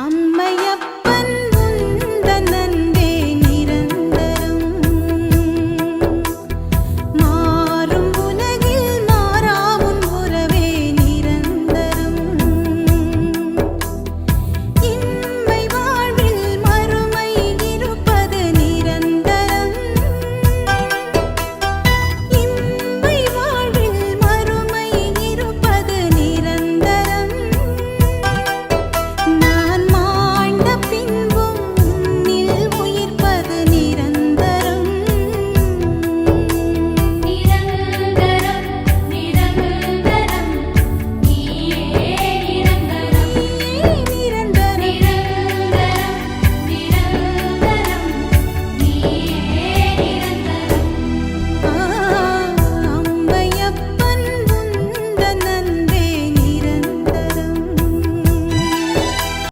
அம்மையப்ப